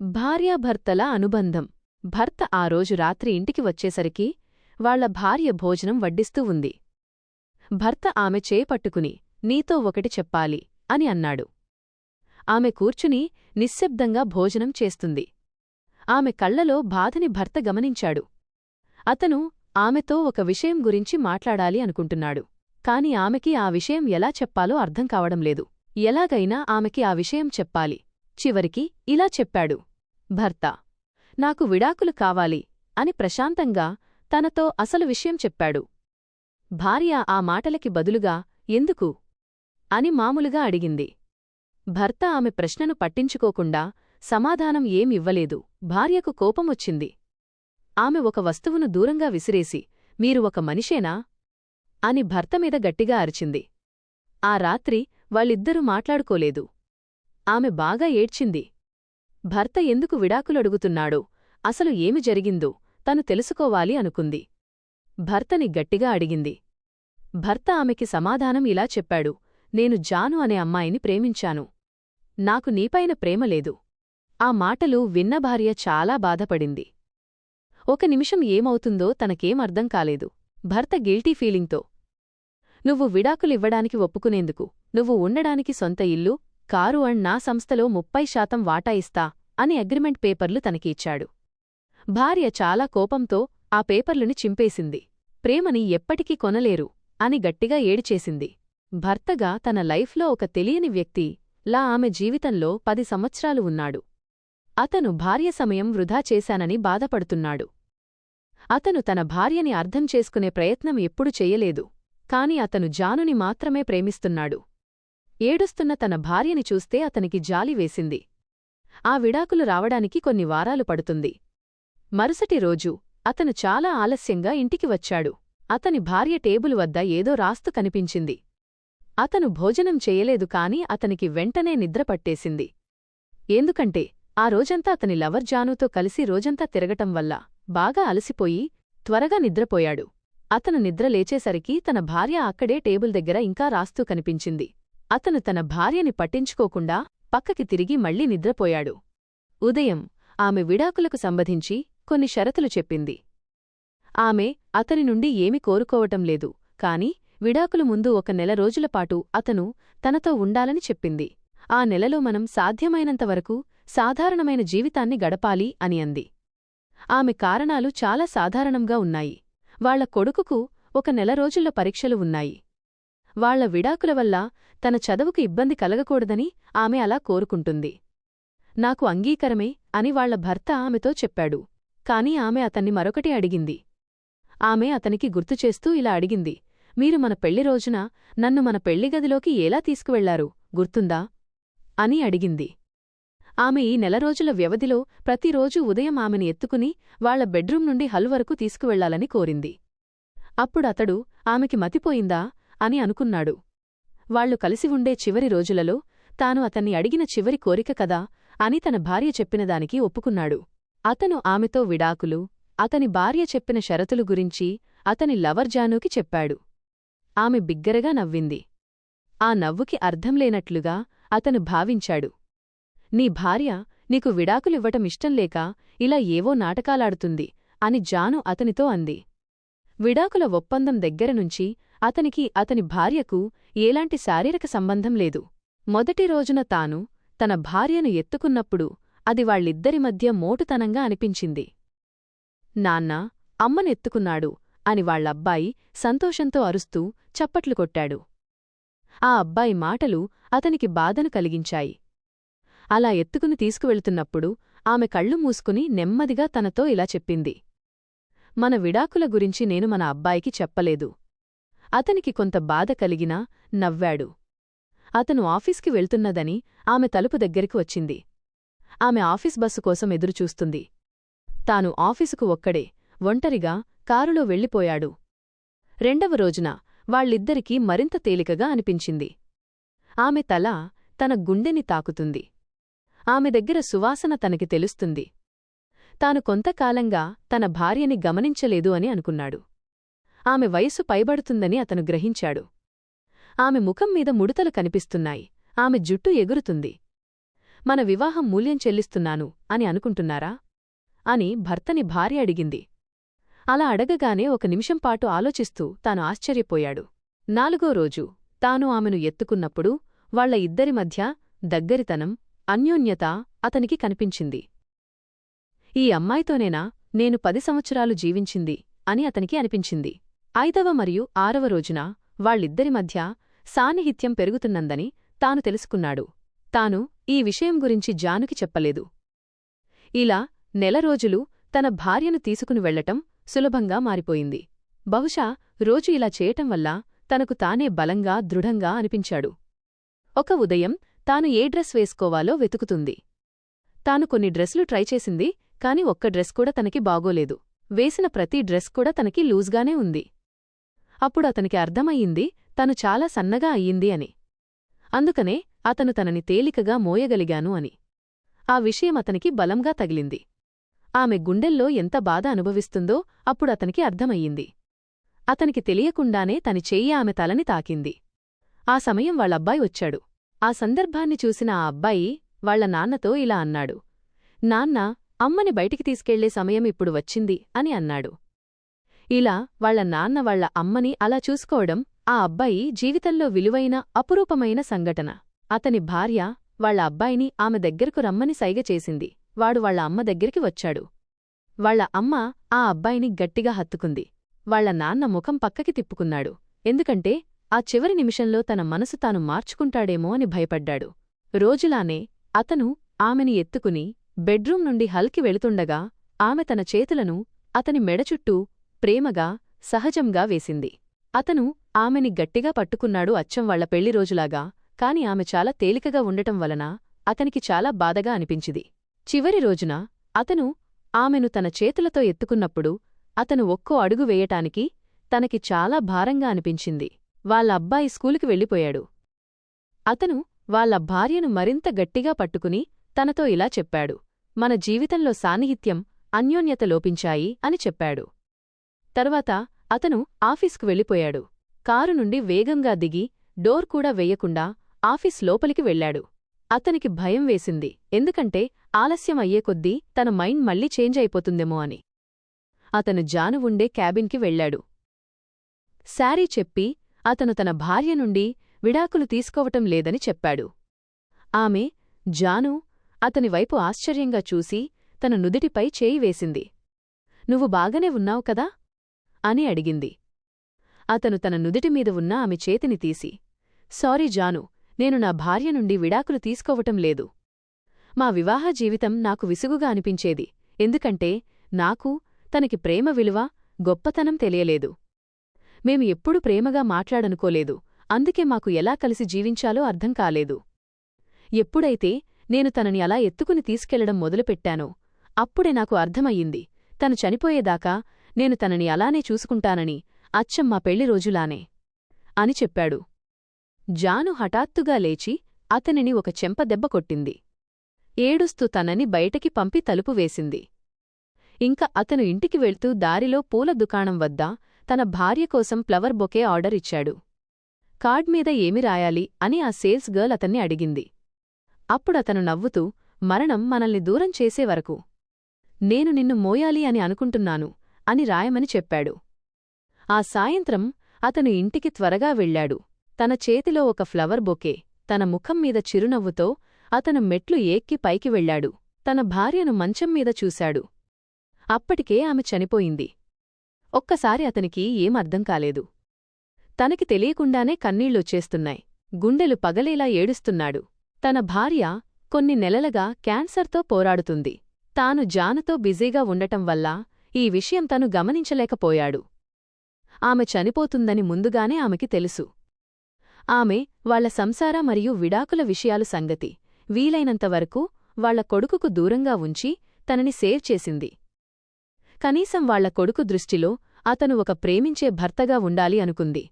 భార్యాభర్తల అనుబంధం. భర్త ఆ రోజు రాత్రి ఇంటికి వచ్చేసరికి వాళ్ళ భార్య భోజనం వడ్డిస్తూ ఉంది. భర్త ఆమె చేపట్టుకుని నీతో ఒకటి చెప్పాలి అని అన్నాడు. ఆమె కూర్చుని నిశ్శబ్దంగా భోజనం చేస్తుంది. ఆమె కళ్ళలో బాధని భర్త గమనించాడు. అతను ఆమెతో ఒక విషయం గురించి మాట్లాడాలి అనుకుంటున్నాడు. కాని ఆమెకి ఆ విషయం ఎలా చెప్పాలో అర్థం కావడం లేదు. ఎలాగైనా ఆమెకి ఆ విషయం చెప్పాలి. చివరికి ఇలా చెప్పాడు. భర్త నాకు విడాకులు కావాలి అని ప్రశాంతంగా తనతో అసలు విషయం చెప్పాడు. భార్య ఆ మాటలకి బదులుగా ఎందుకు? అని మామూలుగా అడిగింది. భర్త ఆమె ప్రశ్నను పట్టించుకోకుండా సమాధానం ఏమివ్వలేదు భార్యకు కోపమొచ్చింది ఆమె ఒక వస్తువును దూరంగా విసిరేసి మీరు ఒక మనిషేనా? అని భర్తమీద గట్టిగా అరిచింది. ఆ రాత్రి వాళ్ళిద్దరూ మాట్లాడుకోలేదు. ఆమె బాగా ఏడ్చింది. భర్త ఎందుకు విడాకులడుగుతున్నాడో? అసలు ఏమి జరిగిందో తను తెలుసుకోవాలి అనుకుంది. భర్తని గట్టిగా అడిగింది. భర్త ఆమెకి సమాధానం ఇలా చెప్పాడు. నేను జాను అనే అమ్మాయిని ప్రేమించాను. నాకు నీపైన ప్రేమ లేదు. ఆ మాటలు విన్న భార్య చాలా బాధపడింది. ఒక నిమిషం ఏమవుతుందో తనకేం అర్థం కాలేదు. భర్త గిల్టీ ఫీలింగ్తో నువ్వు విడాకులివ్వడానికి ఒప్పుకునేందుకు నువ్వు ఉండడానికి సొంత ఇల్లు కారు అండ్ నా సంస్థలో ముప్పై శాతం వాటా ఇస్తా అని అగ్రిమెంట్ పేపర్లు తనకి ఇచ్చాడు భార్య చాలా కోపంతో ఆ పేపర్లుని చింపేసింది. ప్రేమని ఎప్పటికీ కొనలేరు అని గట్టిగా ఏడిచేసింది. భర్తగా తన లైఫ్లో ఒక తెలియని వ్యక్తి లా ఆమె జీవితంలో పది సంవత్సరాలు ఉన్నాడు. అతను భార్య సమయం వృధా చేశానని బాధపడుతున్నాడు. అతను తన భార్యని అర్థం చేసుకునే ప్రయత్నం ఎప్పుడు చెయ్యలేదు కాని అతను జానుని మాత్రమే ప్రేమిస్తున్నాడు. ఏడుస్తున్న తన భార్యని చూస్తే అతనికి జాలి వేసింది. ఆ విడాకులు రావడానికి కొన్ని వారాలు పడుతుంది. మరుసటి రోజు అతను చాలా ఆలస్యంగా ఇంటికి వచ్చాడు. అతని భార్య టేబుల్ వద్ద ఏదో రాస్తు కనిపించింది. అతను భోజనం చేయలేదు కాని అతనికి వెంటనే నిద్ర పట్టేసింది. ఎందుకంటే ఆ రోజంతా అతని లవర్ జానుతో కలిసి రోజంతా తిరగటం వల్ల బాగా అలసిపోయి త్వరగా నిద్రపోయాడు. అతను నిద్ర లేచేసరికి తన భార్య అక్కడే టేబుల్ దగ్గర ఇంకా రాస్తూ కనిపించింది. అతను తన భార్యని పట్టించుకోకుండా పక్కకి తిరిగి మళ్ళీ నిద్రపోయాడు. ఉదయం ఆమె విడాకులకు సంబంధించి కొన్ని షరతులు చెప్పింది. ఆమె అతని నుండి ఏమి కోరుకోవటం లేదు కాని విడాకులు ముందు ఒక నెల రోజులపాటు అతను తనతో ఉండాలని చెప్పింది. ఆ నెలలో మనం సాధ్యమైనంతవరకు సాధారణమైన జీవితాన్ని గడపాలి అని అంది. ఆమె కారణాలు చాలా సాధారణంగా ఉన్నాయి. వాళ్ళ కొడుకుకు ఒక నెల రోజుల్లో పరీక్షలు ఉన్నాయి. వాళ్ళ విడాకుల వల్ల తన చదువుకు ఇబ్బంది కలగకూడదని ఆమె అలా కోరుకుంటుంది. నాకు అంగీకరమే అని వాళ్ళ భర్త ఆమెతో చెప్పాడు. కాని ఆమె అతన్ని మరొకటి అడిగింది. ఆమె అతనికి గుర్తుచేస్తూ ఇలా అడిగింది. మీరు మన పెళ్ళి రోజున నన్ను మన పెళ్ళిగదిలోకి ఎలా తీసుకువెళ్ళారు? గుర్తుందా అని అడిగింది. ఆమె ఈ నెల రోజుల వ్యవధిలో ప్రతిరోజూ ఉదయం ఆమెని ఎత్తుకుని వాళ్ళ బెడ్రూం నుండి హల్ వరకు తీసుకువెళ్ళాలని కోరింది. అప్పుడతడు ఆమెకి మతిపోయిందా? అని అనుకున్నాడు. వాళ్ళు కలిసి ఉండే చివరి రోజులలో తాను అతన్ని అడిగిన చివరి కోరిక కదా అని తన భార్య చెప్పినదానికి ఒప్పుకున్నాడు. అతను ఆమెతో విడాకులు అతని భార్య చెప్పిన షరతులు గురించి అతని లవర్ జానూకి చెప్పాడు. ఆమె బిగ్గరగా నవ్వింది. ఆ నవ్వుకి అర్థంలేనట్లుగా అతను భావించాడు. నీ భార్య నీకు విడాకులివ్వటం ఇష్టంలేక ఇలా ఏవో నాటకాలాడుతుంది అని జాను అతనితో అంది. విడాకుల ఒప్పందం దగ్గరనుంచి అతనికి అతని భార్యకు ఏలాంటి శారీరక సంబంధం లేదు. మొదటి రోజున తాను తన భార్యను ఎత్తుకున్నప్పుడు అది వాళ్ళిద్దరి మధ్య మోటుతనంగా అనిపించింది. నాన్న అమ్మనెత్తుకున్నాడు అని వాళ్ళబ్బాయి సంతోషంతో అరుస్తూ చప్పట్లు కొట్టాడు. ఆ అబ్బాయి మాటలు అతనికి బాధను కలిగించాయి. అలా ఎత్తుకుని తీసుకువెళ్తున్నప్పుడు ఆమె కళ్ళు మూసుకుని నెమ్మదిగా తనతో ఇలా చెప్పింది. మన విడాకుల గురించి నేను మన అబ్బాయికి చెప్పలేదు. అతనికి కొంత బాధ కలిగినా నవ్వాడు. అతను ఆఫీస్కి వెళ్తున్నదని ఆమె తలుపు దగ్గరికి వచ్చింది. ఆమె ఆఫీస్ బస్సు కోసం ఎదురుచూస్తుంది. తాను ఆఫీసుకు ఒక్కడే ఒంటరిగా కారులో వెళ్ళిపోయాడు. రెండవ రోజున వాళ్ళిద్దరికీ మరింత తేలికగా అనిపించింది. ఆమె తల తన గుండెని తాకుతుంది. ఆమె దగ్గర సువాసన తనకి తెలుస్తుంది. తాను కొంతకాలంగా తన భార్యని గమనించలేదు అని అనుకున్నాడు. ఆమె వయసు పైబడుతుందని అతను గ్రహించాడు. ఆమె ముఖం మీద ముడతలు కనిపిస్తున్నాయి. ఆమె జుట్టు ఎగురుతుంది. మన వివాహం మూల్యం చెల్లిస్తున్నాను అని అనుకుంటున్నారా? అని భర్తని భార్య అడిగింది. అలా అడగగానే ఒక నిమిషంపాటు ఆలోచిస్తూ తాను ఆశ్చర్యపోయాడు. నాలుగో రోజు తాను ఆమెను ఎత్తుకున్నప్పుడు వాళ్ళ ఇద్దరి మధ్య దగ్గరితనం అన్యోన్యత అతనికి కనిపించింది. ఈ అమ్మాయితోనేనా? నేను పది సంవత్సరాలు జీవించింది అని అతనికి అనిపించింది. ఐదవ మరియు ఆరవ రోజున వాళ్ళిద్దరి మధ్య సాన్నిహిత్యం పెరుగుతున్నందని తాను తెలుసుకున్నాడు. తాను ఈ విషయం గురించి జానుకి చెప్పలేదు. ఇలా నెల రోజులు తన భార్యను తీసుకుని వెళ్ళటం సులభంగా మారిపోయింది. బహుశా రోజు ఇలా చేయటం వల్ల తనకు తానే బలంగా దృఢంగా అనిపించాడు. ఒక ఉదయం తాను ఏ డ్రెస్ వేసుకోవాలో వెతుకుతుంది. తాను కొన్ని డ్రెస్లు ట్రై చేసింది కాని ఒక్క డ్రెస్ కూడా తనకి బాగోలేదు. వేసిన ప్రతి డ్రెస్ కూడా తనకి లూజ్గానే ఉంది. అప్పుడు అతనికి అర్థమయ్యింది తను చాలా సన్నగా అయ్యింది అని. అందుకనే అతను తనని తేలికగా మోయగలిగాను అని. ఆ విషయం అతనికి బలంగా తగిలింది. ఆమె గుండెల్లో ఎంత బాధ అనుభవిస్తుందో అప్పుడు అతనికి అర్థమయ్యింది. అతనికి తెలియకుండానే తని చెయ్యి ఆమె తలని తాకింది. ఆ సమయం వాళ్ళబ్బాయి వచ్చాడు. ఆ సందర్భాన్ని చూసిన ఆ అబ్బాయి వాళ్ళ నాన్నతో ఇలా అన్నాడు. నాన్న అమ్మని బయటికి తీసుకెళ్ళే సమయం ఇప్పుడు వచ్చింది అని అన్నాడు. ఇలా వాళ్ళ నాన్న వాళ్ళ అమ్మని అలా చూసుకోవడం ఆ అబ్బాయి జీవితంలో విలువైన అపురూపమైన సంఘటన. అతని భార్య వాళ్ళ అబ్బాయిని ఆమె దగ్గరకు రమ్మని సైగ చేసింది. వాడు వాళ్ళ అమ్మ దగ్గరికి వచ్చాడు. వాళ్ళ అమ్మ ఆ అబ్బాయిని గట్టిగా హత్తుకుంది. వాళ్ళ నాన్న ముఖం పక్కకి తిప్పుకున్నాడు. ఎందుకంటే ఆ చివరి నిమిషంలో తన మనసు తాను మార్చుకుంటాడేమో అని భయపడ్డాడు. రోజులానే అతను ఆమెని ఎత్తుకుని బెడ్రూం నుండి హల్కి వెళుతుండగా ఆమె తన చేతులను అతని మెడచుట్టూ ప్రేమగా సహజంగా వేసింది. అతను ఆమెని గట్టిగా పట్టుకున్నాడు అచ్చం వాళ్ళ పెళ్ళి రోజులాగా కాని ఆమె చాలా తేలికగా ఉండటం వలన అతనికి చాలా బాధగా అనిపించింది. చివరి రోజున అతను ఆమెను తన చేతులతో ఎత్తుకున్నప్పుడు అతను ఒక్కో అడుగు వేయటానికి తనకి చాలా భారంగా అనిపించింది. వాళ్ళ అబ్బాయి స్కూలుకి వెళ్ళిపోయాడు. అతను వాళ్ళ భార్యను మరింత గట్టిగా పట్టుకుని తనతో ఇలా చెప్పాడు. మన జీవితంలో సాన్నిహిత్యం అన్యోన్యత లోపించాయి అని చెప్పాడు. తర్వాత అతను ఆఫీస్కు వెళ్ళిపోయాడు. కారు నుండి వేగంగా దిగి డోర్ కూడా వెయ్యకుండా ఆఫీస్ లోపలికి వెళ్ళాడు అతనికి భయం వేసింది. ఎందుకంటే ఆలస్యం అయ్యే కొద్దీ తన మైండ్ మళ్ళీ చేంజ్ అయిపోతుందేమో అని. అతను జాను ఉండే క్యాబిన్కి వెళ్ళాడు శారీ చెప్పి అతను తన భార్య నుండి విడాకులు తీసుకోవటం లేదని చెప్పాడు. ఆమె జాను అతని వైపు ఆశ్చర్యంగా చూసి తన నుదిటిపై చేయి వేసింది. నువ్వు బాగానే ఉన్నావు కదా? అని అడిగింది. అతను తన నుదిటిమీద ఉన్న ఆమె చేతిని తీసి సారీ జాను నేను నా భార్య నుండి విడాకులు తీసుకోవటం లేదు. మా వివాహ జీవితం నాకు విసుగుగా అనిపించేది ఎందుకంటే నాకు తనకి ప్రేమ విలువ గొప్పతనం తెలియలేదు. మేము ఎప్పుడూ ప్రేమగా మాట్లాడనుకోలేదు అందుకే మాకు ఎలా కలిసి జీవించాలో అర్థం కాలేదు. ఎప్పుడైతే నేను తనని అలా ఎత్తుకుని తీసుకెళ్ళడం మొదలుపెట్టానో అప్పుడే నాకు అర్థమయ్యింది తను చనిపోయేదాకా నేను తనని అలానే చూసుకుంటానని అచ్చం మా పెళ్ళి రోజులానే అని చెప్పాడు. జాను హఠాత్తుగా లేచి అతనిని ఒక చెంపదెబ్బ కొట్టింది. ఏడుస్తూ తనని బయటకి పంపి తలుపు వేసింది. ఇంక అతను ఇంటికి వెళ్తూ దారిలో పూల దుకాణం వద్ద తన భార్య కోసం ఫ్లవర్ బొకే ఆర్డర్ ఇచ్చాడు. కార్డ్ మీద ఏమి రాయాలి అని ఆ సేల్స్ గర్ల్ అతన్ని అడిగింది. అప్పుడతను నవ్వుతూ మరణం మనల్ని దూరం చేసే వరకు నేను నిన్ను మోయాలి అని అనుకుంటున్నాను అని రాయమని చెప్పాడు. ఆ సాయంత్రం అతను ఇంటికి త్వరగా వెళ్ళాడు తన చేతిలో ఒక ఫ్లవర్ బొకే తన ముఖం మీద చిరునవ్వుతో అతను మెట్లు ఏక్కి పైకి వెళ్ళాడు తన భార్యను మంచం మీద చూశాడు. అప్పటికే ఆమె చనిపోయింది. ఒక్కసారి అతనికి ఏం అర్థం కాలేదు. తనకి తెలియకుండానే కన్నీళ్ళొచ్చేస్తున్నాయి గుండెలు పగలేలా ఏడుస్తున్నాడు. తన భార్య కొన్ని నెలలగా క్యాన్సర్తో పోరాడుతుంది. తాను జానుతో బిజీగా ఉండటం వల్ల ఈ విషయం తను గమనించలేకపోయాడు. ఆమె చనిపోతుందని ముందుగానే ఆమెకి తెలుసు. ఆమె వాళ్ళ సంసార మరియు విడాకుల విషయాలు సంగతి వీలైనంతవరకు వాళ్ళ కొడుకుకు దూరంగా ఉంచి తనని సేవ్ చేసింది. కనీసం వాళ్ళ కొడుకు దృష్టిలో అతను ఒక ప్రేమించే భర్తగా ఉండాలి అనుకుంది.